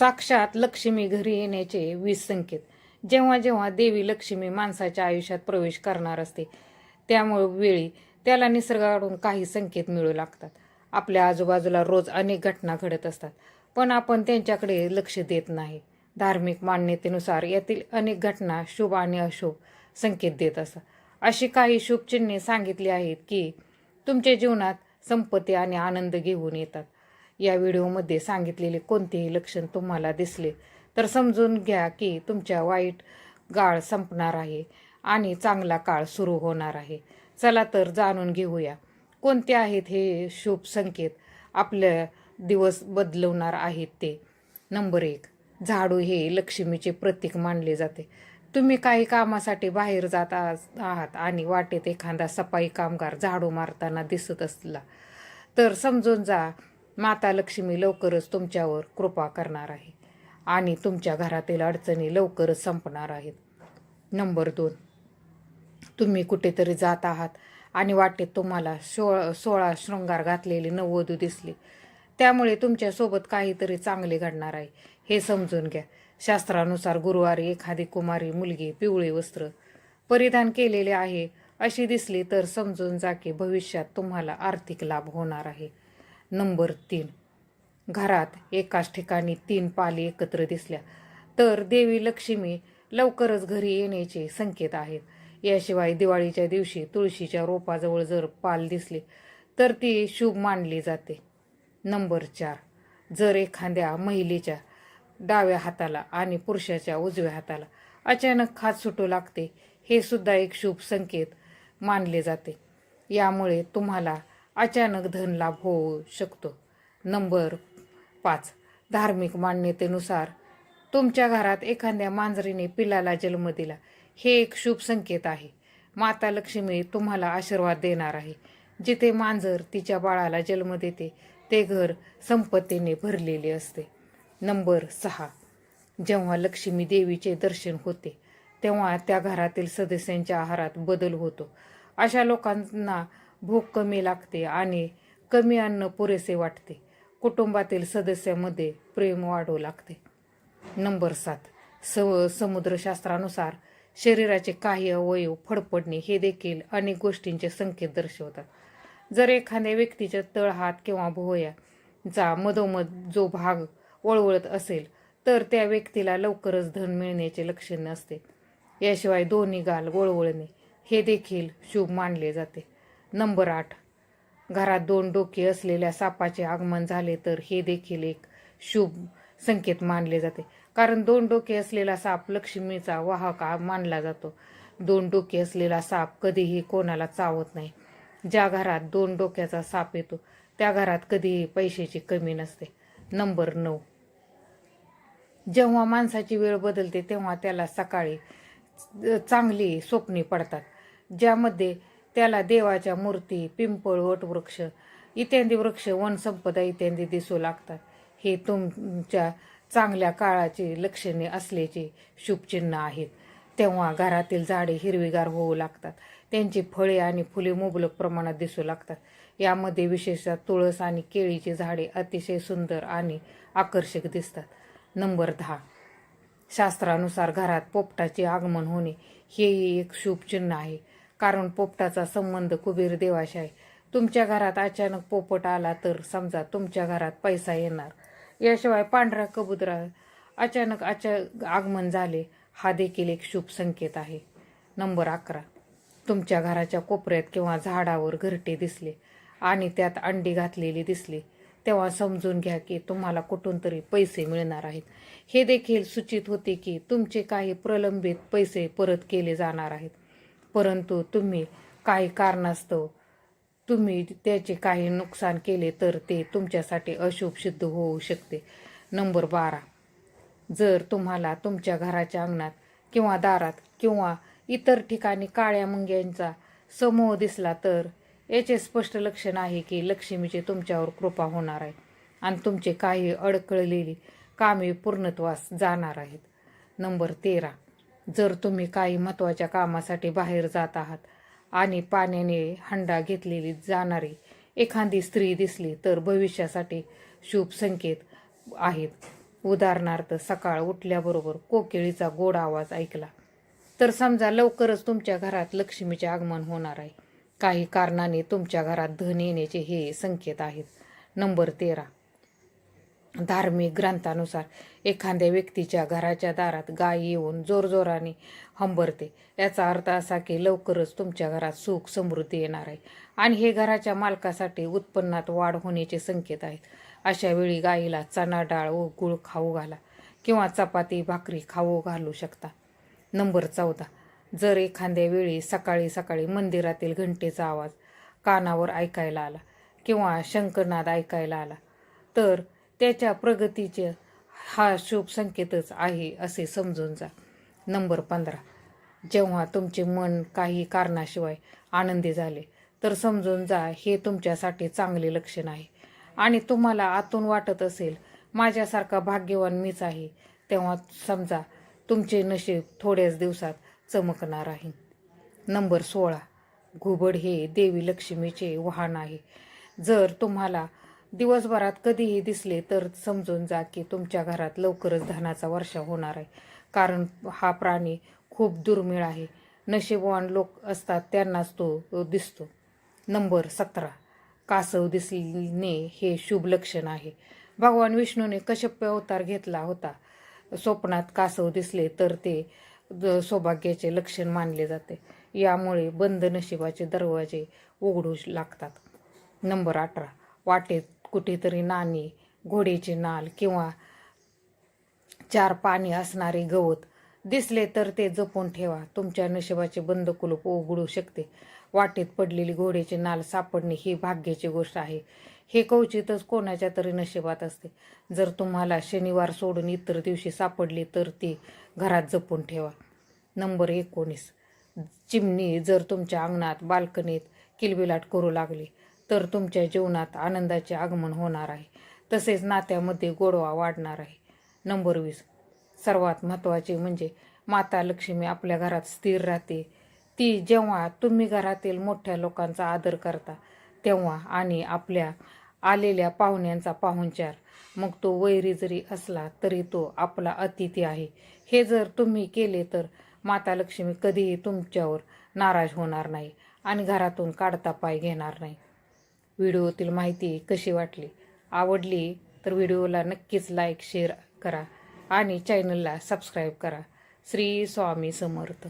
साक्षात लक्ष्मी घरी येण्याचे वीस संकेत. जेव्हा जेव्हा देवी लक्ष्मी माणसाच्या आयुष्यात प्रवेश करणार असते त्यामुळे वेळी त्याला निसर्गाकडून काही संकेत मिळू लागतात. आपल्या आजूबाजूला रोज अनेक घटना घडत असतात पण आपण त्यांच्याकडे लक्ष देत नाही. धार्मिक मान्यतेनुसार यातील अनेक घटना शुभ आणि अशुभ संकेत देत असतात. अशी काही शुभचिन्हे सांगितली आहेत की तुमच्या जीवनात संपत्ती आणि आनंद घेऊन येतात. या व्हिडिओमध्ये सांगितलेले कोणतेही लक्षण तुम्हाला दिसले तर समजून घ्या की तुमच्या वाईट गाळ संपणार आहे आणि चांगला काळ सुरू होणार आहे. चला तर जाणून घेऊया कोणते आहेत हे शुभ संकेत आपल्या दिवस बदलवणार आहेत ते? नंबर एक झाडू हे लक्ष्मीचे प्रतीक मानले जाते. तुम्ही काही कामासाठी बाहेर जात आहात आणि वाटेत एखादा सफाई कामगार झाडू मारताना दिसत असला तर समजून जा माता लक्ष्मी लवकरच तुमच्यावर कृपा करणार आहे. आणि तुमच्या घरातील अडचणी लवकरच संपणार आहेत. नंबर दोन. तुम्ही कुठेतरी जात आहात आणि वाटेत तुम्हाला सोळा सोळा शृंगार घातलेली नववधू दिसली. त्यामुळे तुमच्यासोबत काहीतरी चांगले घडणार आहे. हे समजून घ्या. शास्त्रानुसार गुरुवारी एखादी कुमारी मुलगी पिवळे वस्त्र परिधान केलेले आहे. अशी दिसली तर समजून जा की भविष्यात तुम्हाला आर्थिक लाभ होणार आहे. नंबर तीन. घरात एकाच ठिकाणी तीन पाली एकत्र दिसल्या. तर देवी लक्ष्मी लवकरच घरी येण्याचे संकेत आहेत. याशिवाय दिवाळीच्या दिवशी तुळशीच्या रोपाजवळ जर पाल दिसली तर ती शुभ मानली जाते. नंबर चार. जर एखाद्या महिलेच्या डाव्या हाताला आणि पुरुषाच्या उजव्या हाताला अचानक खात सुटू लागते हे सुद्धा एक शुभ संकेत मानले जाते. यामुळे तुम्हाला अचानक धन लाभ होऊ शकतो. नंबर पाच. धार्मिक मान्यतेनुसार तुमच्या घरात एखाद्या मांजरीने पिलाला जन्म दिला. हे एक शुभ संकेत आहे. माता लक्ष्मी तुम्हाला आशीर्वाद देणार आहे. जिथे मांजर तिच्या बाळाला जन्म देते ते घर संपत्तीने भरलेले असते. नंबर सहा. जेव्हा लक्ष्मी देवीचे दर्शन होते तेव्हा त्या घरातील सदस्यांच्या आहारात बदल होतो. अशा लोकांना भूक कमी लागते आणि कमी अन्न पुरेसे वाटते. कुटुंबातील सदस्यामध्ये प्रेम वाढू लागते. नंबर सात. सव समुद्रशास्त्रानुसार शरीराचे काही अवयव फडफडणे हे देखील अनेक गोष्टींचे संकेत दर्शवतात. जर एखाद्या व्यक्तीच्या तळहात किंवा भोयाचा मधोमध जो भाग वळवळत असेल तर त्या व्यक्तीला लवकरच धन मिळण्याचे लक्षण असते याशिवाय दोन्ही गाल वळवळणे हे देखील शुभ मानले जाते. नंबर आठ. घरात दोन डोके असलेल्या सापाचे आगमन झाले तर हे देखील एक शुभ संकेत मानले जाते. कारण दोन डोके असलेला साप लक्ष्मीचा वाहक मानला जातो. दोन डोके असलेला साप कधीही कोणाला चावत नाही. ज्या घरात दोन डोक्याचा साप येतो त्या घरात कधीही पैशाची कमी नसते. नंबर नऊ. जेव्हा माणसाची वेळ बदलते तेव्हा त्याला सकाळी चांगली स्वप्ने पडतात ज्यामध्ये त्याला देवाच्या मूर्ती पिंपळ वटवृक्ष इत्यादी वृक्ष वनसंपदा इत्यादी दिसू लागतात. हे तुमच्या चांगल्या काळाची लक्षणे असल्याचे शुभचिन्ह आहेत. तेव्हा घरातील झाडे हिरवीगार होऊ लागतात. त्यांची फळे आणि फुले मुबलक प्रमाणात दिसू लागतात. यामध्ये विशेषतः तुळस आणि केळीची झाडे अतिशय सुंदर आणि आकर्षक दिसतात. नंबर दहा. शास्त्रानुसार घरात पोपटाचे आगमन होणे हेही एक शुभचिन्ह आहे. कारण पोपटाचा संबंध कुबेर देवाशी आहे तुमच्या घरात अचानक पोपट आला तर समजा तुमच्या घरात पैसा येणार. याशिवाय पांढरा कबुतरा अचानक अचा आगमन झाले हा देखील एक शुभ संकेत आहे. नंबर अकरा. तुमच्या घराच्या कोपऱ्यात किंवा झाडावर घरटे दिसले आणि त्यात अंडी घातलेली दिसली तेव्हा समजून घ्या की तुम्हाला कुठून तरी पैसे मिळणार आहेत. हे देखील सूचित होते की तुमचे काही प्रलंबित पैसे परत केले जाणार आहेत. परंतु तुम्ही काही कारणास्तव तुम्ही त्याचे काही नुकसान केले तर ते तुमच्यासाठी अशुभ सिद्ध होऊ शकते. नंबर बारा. जर तुम्हाला तुमच्या घराच्या अंगणात किंवा दारात किंवा इतर ठिकाणी काळ्या मुंग्यांचा समूह दिसला तर याचे स्पष्ट लक्षण आहे की लक्ष्मीची तुमच्यावर कृपा होणार आहे आणि तुमचे काही अडकळलेली कामे पूर्णत्वास जाणार आहेत. नंबर तेरा. जर तुम्ही काही महत्त्वाच्या कामासाठी बाहेर जात आहात आणि पाण्याने हंडा घेतलेली जाणारी एखादी स्त्री दिसली तर भविष्यासाठी शुभ संकेत आहेत. उदाहरणार्थ सकाळ उठल्याबरोबर कोकिळीचा गोड आवाज ऐकला. तर समजा लवकरच तुमच्या घरात लक्ष्मीचे आगमन होणार आहे. काही कारणाने तुमच्या घरात धन येण्याचे हे संकेत आहेत. नंबर तेरा. धार्मिक ग्रंथानुसार एखाद्या व्यक्तीच्या घराच्या दारात गाय येऊन जोरजोराने हंबरते. याचा अर्थ असा की लवकरच तुमच्या घरात सुख समृद्धी येणार आहे आणि हे घराच्या मालकासाठी उत्पन्नात वाढ होण्याचे संकेत आहेत. अशा वेळी गायीला चणा डाळ व गुळ खाऊ घाला किंवा चपाती भाकरी खाऊ घालू शकता. नंबर चौदा. जर एखाद्या वेळी सकाळी सकाळी मंदिरातील घंटेचा आवाज कानावर ऐकायला आला किंवा शंकरनाद ऐकायला आला तर त्याच्या प्रगतीचे हा शुभ संकेतच आहे असे समजून जा. नंबर पंधरा. जेव्हा तुमचे मन काही कारणाशिवाय आनंदी झाले तर समजून जा हे तुमच्यासाठी चांगले लक्षण आहे. आणि तुम्हाला आतून वाटत असेल माझ्यासारखा भाग्यवान मीच आहे तेव्हा समजा तुमचे नशीब थोड्याच दिवसात चमकणार आहे. नंबर सोळा. घुबड हे देवी लक्ष्मीचे वाहन आहे. जर तुम्हाला दिवसभरात कधीही दिसले तर समजून जा की तुमच्या घरात लवकरच धनाचा वर्षा होणार आहे. कारण हा प्राणी खूप दुर्मिळ आहे. नशीबवान लोक असतात त्यांनाच तो दिसतो. नंबर सतरा. कासव दिसणे हे शुभ लक्षण आहे. भगवान विष्णूने कश्यप अवतार घेतला होता. स्वप्नात कासव दिसले तर ते सौभाग्याचे लक्षण मानले जाते. यामुळे बंद नशिबाचे दरवाजे उघडू लागतात. नंबर अठरा. वाटेत कुठेतरी नाणी घोड्याची नाल किंवा चार पाणी असणारे गवत दिसले तर ते जपून ठेवा. तुमच्या नशिबाचे बंद कुलूप उघडू शकते. वाटेत पडलेली घोड्याची नाल सापडणे ही भाग्याची गोष्ट आहे. हे कवचितच कोणाच्या तरी नशिबात असते. जर तुम्हाला शनिवार सोडून इतर दिवशी सापडली तर ती घरात जपून ठेवा. नंबर एकोणीस. चिमणी जर तुमच्या अंगणात बाल्कनीत किलबिलाट करू लागली तर तुमच्या जीवनात आनंदाचे आगमन होणार आहे. तसेच नात्यामध्ये गोडवा वाढणार आहे. नंबर वीस. सर्वात महत्त्वाचे म्हणजे माता लक्ष्मी आपल्या घरात स्थिर राहते. ती जेव्हा तुम्ही घरातील मोठ्या लोकांचा आदर करता तेव्हा आणि आपल्या आलेल्या पाहुण्यांचा पाहुणचार मग तो वैरी जरी असला तरी तो आपला अतिथी आहे. हे जर तुम्ही केले तर माता लक्ष्मी कधीही तुमच्यावर नाराज होणार नाही आणि घरातून काढता पाय घेणार नाही. व्हिडिओतील माहिती कशी वाटली? आवडली तर व्हिडिओला नक्कीच लाईक शेअर करा आणि चॅनलला सबस्क्राईब करा. श्री स्वामी समर्थ.